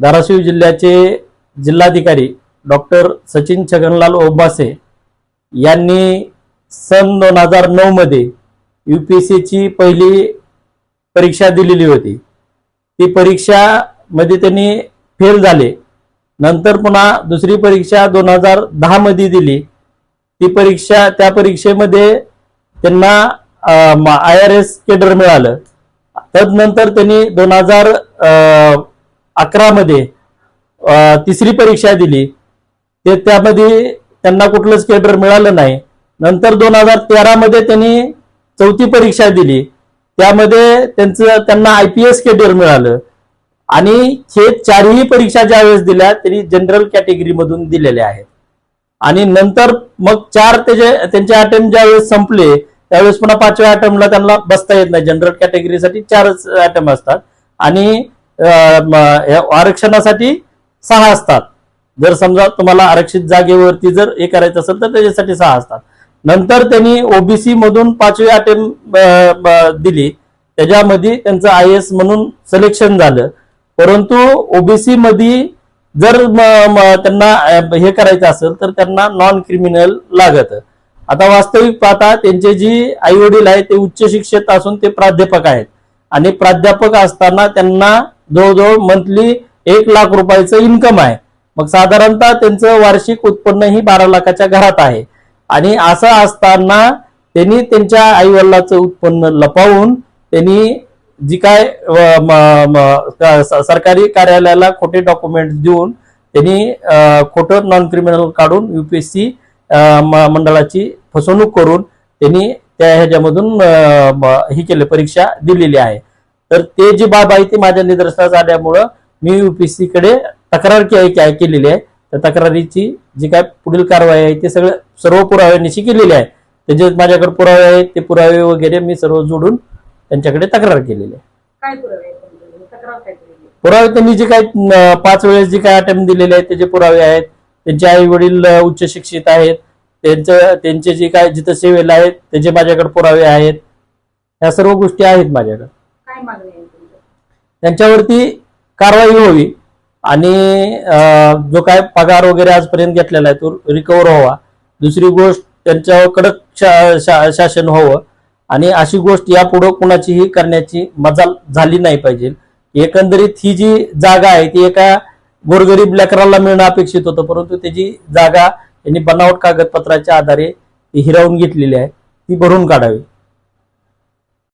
धाराशिव जिल्ह्याचे जिल्हाधिकारी डॉक्टर सचिन छगनलाल ओबासे यांनी सन दोन हजार नऊमध्ये यू पी एस सीची पहिली परीक्षा दिलेली होती. ती परीक्षामध्ये त्यांनी फेल झाले. नंतर पुन्हा दुसरी परीक्षा दोन हजार दहामध्ये दिली. ती परीक्षा त्या परीक्षेमध्ये त्यांना आय आर एस केडर मिळालं. तदनंतर त्यांनी दोन हजार अकरामध्ये तिसरी परीक्षा दिली. ते त्यामध्ये त्यांना कुठलंच केडर मिळालं नाही. नंतर दोन हजार तेरामध्ये त्यांनी चौथी परीक्षा दिली. त्यामध्ये त्यांचं त्यांना आय पी एस केडर मिळालं. आणि हे चारही परीक्षा ज्या वेळेस दिल्या त्यांनी जनरल कॅटेगरीमधून दिलेल्या आहेत. आणि नंतर मग चार त्याचे त्यांचे अटेम्प्ट ज्यावेळेस संपले त्यावेळेस पुन्हा पाचव्या अटेम्प्टला त्यांना बसता येत नाही. जनरल कॅटेगरीसाठी चारच अटेम्प्ट असतात. आणि आरक्षणासाठी सहा असतात. जर समजा तुम्हाला आरक्षित जागेवरती जर हे करायचं असेल तर त्याच्यासाठी सहा असतात. नंतर त्यांनी ओबीसी मधून पाचवी अटेम्प्ट दिली. त्याच्यामध्ये त्यांचं आय एस म्हणून सिलेक्शन झालं. परंतु ओबीसी मध्ये जर त्यांना हे करायचं असेल तर त्यांना नॉन क्रिमिनल लागत. आता वास्तविक पाहता त्यांचे जी आई वडील आहेत ते उच्च शिक्षित असून ते प्राध्यापक आहेत. आणि प्राध्यापक असताना त्यांना जवळजवळ मंथली एक लाख रुपयाचं इन्कम आहे. मग साधारणतः त्यांचं वार्षिक उत्पन्न ही बारा लाखाच्या घरात आहे. आणि असं असताना त्यांनी त्यांच्या आई वडिलाचं उत्पन्न लपवून त्यांनी जी काय म- स- सरकारी कार्यालयाला खोटे डॉक्युमेंट देऊन त्यांनी खोटं नॉन क्रिमिनल काढून युपीएससी मंडळाची फसवणूक करून त्यांनी त्या ह्याच्यामधून म- ही केली परीक्षा दिलेली आहे. तर ते जी बाब आहे ती माझ्या निदर्शनास आल्यामुळं मी युपीएससी कडे तक्रार केलेली आहे. त्या तक्रारीची जी काय पुढील कारवाई आहे ते सगळं सर्व पुराव्यांनीशी केलेली आहे. त्याचे माझ्याकडे पुरावे आहेत ते पुरावे वगैरे मी सर्व जोडून त्यांच्याकडे तक्रार केलेली आहे. काय पुरावे त्यांनी जे काय पाच वेळेस जे काय अटेम्प्ट दिलेले आहेत त्याचे पुरावे आहेत त्यांचे आई वडील उच्च शिक्षित आहेत त्यांचं त्यांचे जे काय जिथं सेवेला आहेत त्याचे माझ्याकडे पुरावे आहेत ह्या सर्व गोष्टी आहेत माझ्याकडे. काय मागणी आहे त्यांच्यावरती कारवाई व्हावी आणि जो काय पगार वगैरे आजपर्यंत घेतलेला आहे तो रिकवर व्हावा. दुसरी गोष्ट त्यांच्यावर कडक शा- शा- शासन व्हावं आणि अशी गोष्ट यापुढं कुणाचीही करण्याची मजाल झाली नाही पाहिजे. एकंदरीत ही जी जागा आहे ती एका गोरगरीब लेकराला मिळणं अपेक्षित होतं परंतु त्याची जागा त्यांनी बनावट कागदपत्राच्या आधारे हिरावून घेतलेली आहे. ती भरून काढावी.